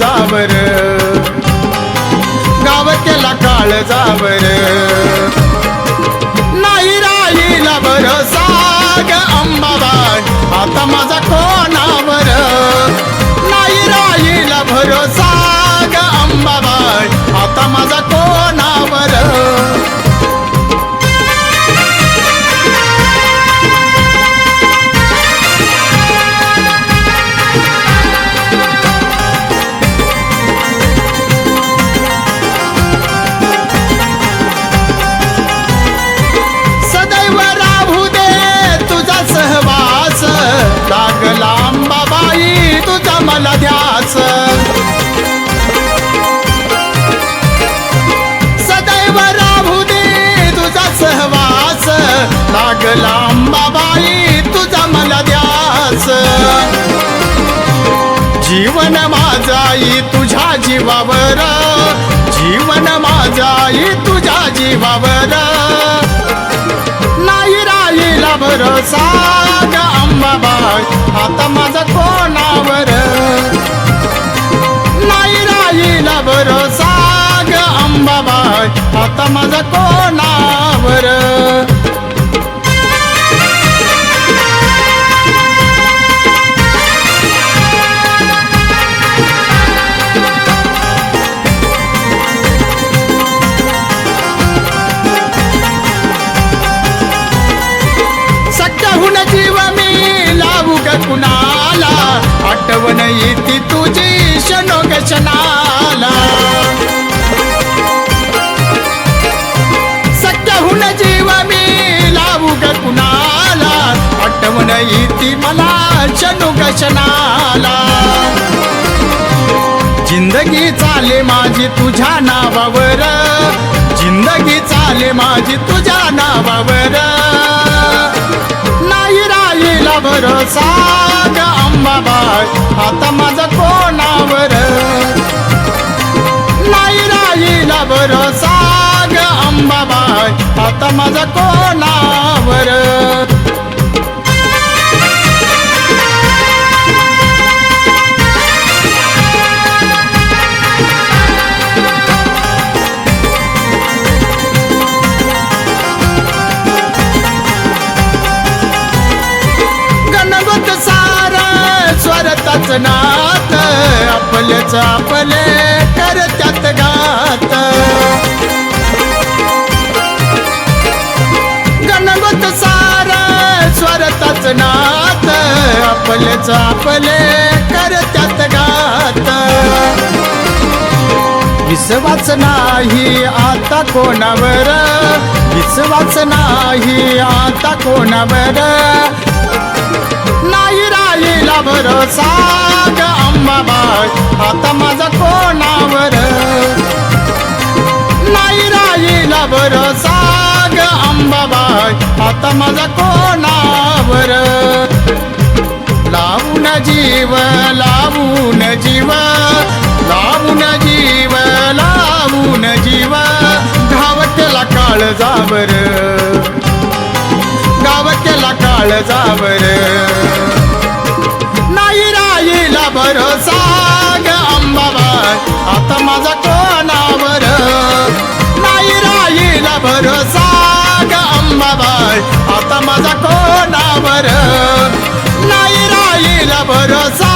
जावर. गाव केला काळ जावर. जीवन माझाई तुझ्या जीवावर. जीवन माझाई तुझ्या जीवावर. नाही राहिला भरोसा ग अंबाबाई आता माझा कोणावर? नाही राहिला भरोसा ग अंबाबाई आता माझा कोण सख्याहून जीव मी लावू ग कुणाला? आठवण येते तुझी शनोग क्षणाला सख्याहून जीव मी लावू ग कुणाला? आठवण येते मला शनोग क्षणाला जिंदगी चाले माझी तुझ्या नावावर. जिंदगी चाले माझी तुझ्या नावावर. भरोसा ग अंबाबाई आता माझा कोणावर? नाही राहिला भरोसा ग अंबाबाई आता माझा कोणावर? स्वरताच नात आपलेच आपले करत्यात गात. गणगोत सार स्वरताच नात आपलेच आपले करत्यात गात. विश्वास नाही आता कोणावर विश्वास नाही आता कोणावर. राहिला भरोसा ग अंबाबाई आता माझा कोणावर? नाही राहिला भरोसा ग अंबाबाई आता माझा कोणावर? लावून जीव लावून जीव. लावून जीव लावून जीव. घाव काळ जावर. गावत्याला काळ जावर. माझा कोणावर? नाही राहिला भरोसा.